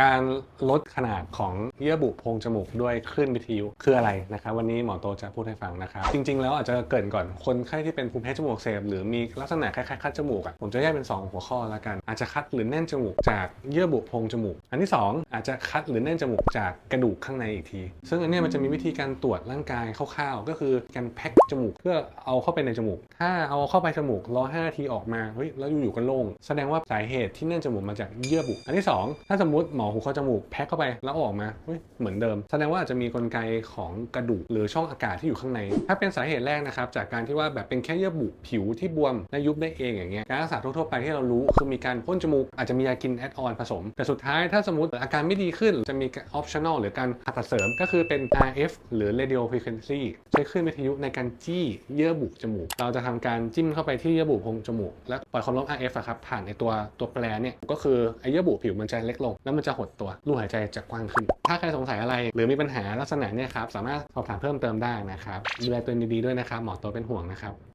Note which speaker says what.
Speaker 1: การลดขนาดของเยื่อบุโพรงจมูกด้วยคลื่นวิทยุคืออะไรนะครับ วันนี้หมอโตจะพูดให้ฟังนะครับ จริง ๆ แล้วอาจจะเกรินก่อนคนไข้ที่เป็นภูมิแพ้จมูกเสบหรือมีลักษณะคล้ายๆคัดจมูกอะผมจะแยกเป็น 2 หัวข้อละกัน อาจจะคัดหรือแน่นจมูกจากเยื่อบุโพรงจมูก อันที่ 2 อาจจะคัดหรือแน่นจมูกจากกระดูกข้างในอีกที ซึ่งอันนี้มันจะมีวิธีการตรวจร่างกายคร่าวๆก็คือการแพ็คจมูกเพื่อเอาเข้าไปในจมูก ถ้าเอาเข้าไปจมูกรอ5นาทีออกมาเฮ้ยแล้วอยู่ๆก็โล่งแสดงว่าสาเหตุที่แน่นจมูกมาจากเยื่อบุอันที่ 2 ถ้าสมมติหมอหูคอจมูกแพ็คเข้าไปแล้วออกมาเหมือนเดิม แสดงว่าอาจจะมีกลไกของกระดูกหรือช่องอากาศที่อยู่ข้างใน ถ้าเป็นสาเหตุแรกนะครับจากการที่ว่าแบบเป็นแค่เยื่อบุผิวที่บวมและยุบได้เองอย่างเงี้ยการรักษาทั่วๆไปที่เรารู้คือมีการพ่นจมูกอาจจะมียากินแอดออนผสม แต่สุดท้ายถ้าสมมติอาการไม่ดีขึ้นจะมี optional หรือการผ่าตัดเสริมก็คือเป็น RF หรือ radio frequency ใช้คลื่นวิทยุในการจี้เยื่อบุจมูก เราจะทำการจิ้มเข้าไปที่เยื่อบุโพรงจมูก และปล่อยความร้อน RF อะครับผ่านในตัวตัวแปรเนี่ยก็คือไอเยื่อบุผิวมันจะเล็กลงแล้วมันจะหดตัวรูหายใจจะกว้างขึ้น ถ้าใครสงสัยอะไร หรือมีปัญหาลักษณะเนี่ยครับสามารถสอบถามเพิ่มเติมได้นะครับดูแลตัวเองดีๆด้วยนะครับหมอตัวเป็นห่วงนะครับ